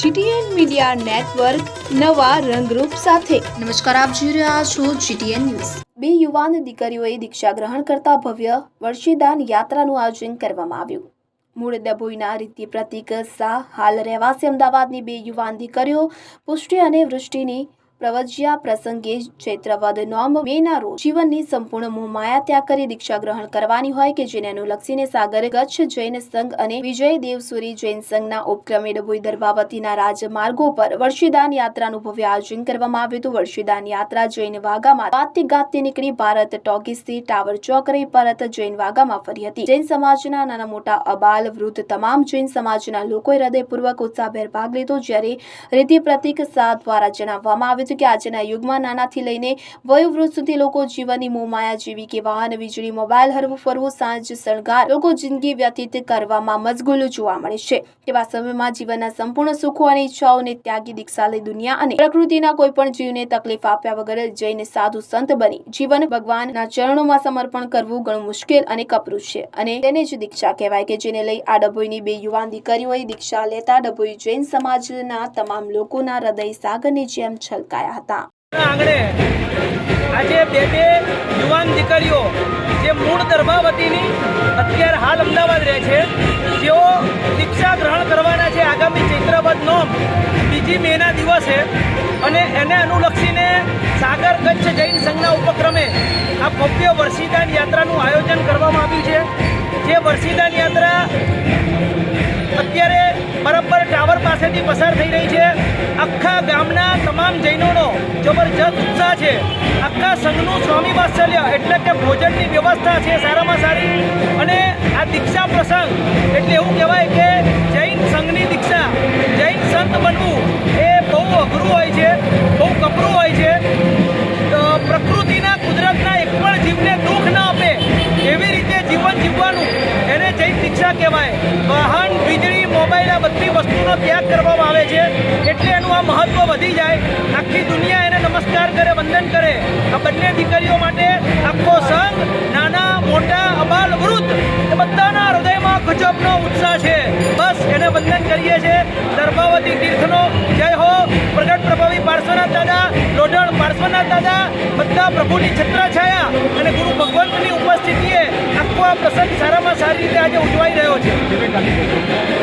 GTN media network નવા રંગરૂપ સાથે. નમસ્કાર આપ જોઈ રહ્યા છો જીટીએન ન્યૂઝ. બે યુવાન દીકરીઓએ દીક્ષા ગ્રહણ કરતા ભવ્ય વર્ષીદાન યાત્રાનું આયોજન કરવામાં આવ્યું. મૂળ ડભોઈના રીતિ પ્રતિક શાહ હાલ રહેવાસી અમદાવાદની બે યુવાન દીકરીઓ પુષ્ટિ અને વૃષ્ટિની પ્રવજ્યા પ્રસંગે ચૈત્રવદ નોમ બેના રોજ જીવનની સંપૂર્ણ મોહમાયા ત્યાગ કરી દીક્ષા ગ્રહણ કરવાની હોય કે જેને અનુલક્ષીને સાગર, કચ્છ જૈન સંઘ અને વિજય દેવસુરી જૈન સંઘના ઉપક્રમે ડભોઈ દરબાવતીના રાજમાર્ગો પર વર્ષીદાન યાત્રાનું ભવ્ય આયોજન કરવામાં આવ્યું હતું. વર્ષીદાન યાત્રા જૈન વાગામાં ગાતે ગાતે નીકળી ભારત ટોકીસથી ટાવર ચોક રહી પરત જૈન વાગામાં ફરી હતી. જૈન સમાજના નાના મોટા અબાલ વૃદ્ધ તમામ જૈન સમાજના લોકોએ હૃદયપૂર્વક ઉત્સાહભેર ભાગ લીધો. જ્યારે રીતિ પ્રતિક સાથ દ્વારા જણાવવામાં આવ્યું હતું કે આજના યુગમાં નાનાથી લઈને વયોવૃદ્ધ સુધી લોકો જીવનની મોહમાયા જેવી કે વાહન, વીજળી, મોબાઈલ, હરવું, ફરવું, સાંજ, શણગાર લોકો જિંદગી વ્યતીત કરવામાં મશગુલ જોવા મળે છે. તેવા સમયમાં જીવનના સંપૂર્ણ સુખો અને ઈચ્છાઓને ત્યાગી દીક્ષા લઈ દુનિયા અને પ્રકૃતિના કોઈ પણ જીવને તકલીફ આપ્યા વગર જઈને સાધુ સંત બની. જીવન ભગવાનના ચરણોમાં સમર્પણ કરવું ઘણું મુશ્કેલ અને કપરું છે અને તેને જ દીક્ષા કહેવાય કે જેને લઈ આ ડભોઈની બે યુવાન દીકરીઓએ દીક્ષા લેતા ડભોઈ જૈન સમાજના તમામ લોકોના હૃદય સાગરની જેમ છલકાયા. હતા. આંગણે આજે બે બે યુવાન દીકરીઓ જે મૂળ ધર્માવતીની અત્યારે હાલ અમદાવાદ રહે છે જેઓ દીક્ષા ગ્રહણ કરવાના છે. આગામી ચૈત્રવદ નોમ બીજી મેના દિવસે અને એને અનુલક્ષીને સાગર કચ્છ જૈન સંઘના ઉપક્રમે આ ભવ્ય વર્ષીદાન યાત્રાનું આયોજન કરવામાં આવ્યું છે. જે વર્ષીદાન યાત્રા અત્યારે બરાબર ટાવર પાસેથી પસાર થઈ રહી છે. આખા ગામના તમામ જૈનોનો જબરજસ્ત ઉત્સાહ છે. આખા સંઘનું સ્વામી વાત્સલ્ય એટલે કે ભોજનની વ્યવસ્થા છે સારામાં સારી. અને આ દીક્ષા પ્રસંગ એટલે એવું કહેવાય કે જૈન સંઘની દીક્ષા, જૈન સંત બનવું એ બહુ અઘરું હોય છે, બહુ કપરું હોય છે. પ્રકૃતિના, કુદરતના એક પણ જીવને દુઃખ ન આપે એવી રીતે જીવન જીવવાનું એને જૈન દીક્ષા કહેવાય. વાહન, વીજળી, મોબાઈલ આ બધી વસ્તુનો ત્યાગ છે એનું મહત્વ વધી જાય. આખી દુનિયા એને નમસ્કાર કરે, વંદન કરે. આ બંને દીકરીઓ માટે આખો સંઘ નાના, મોટા, અબાલ, વૃદ્ધ એ બધાના હૃદયમાં ગજબનો ઉત્સાહ છે. બસ એને વંદન કરીએ છીએ દર્ભાવતી તીર્થનો જય હો. પ્રગટ પ્રભાવી પાર્શ્વનાથ દાદા, લોઢણ પાર્શ્વનાથ દાદા, બધા પ્રભુની છત્રછાયા અને ગુરુ ભગવંતની ઉપસ્થિતિએ આખો આ પ્રસંગ સારામાં સારી રીતે આજે ઉજવાઈ રહ્યો છે.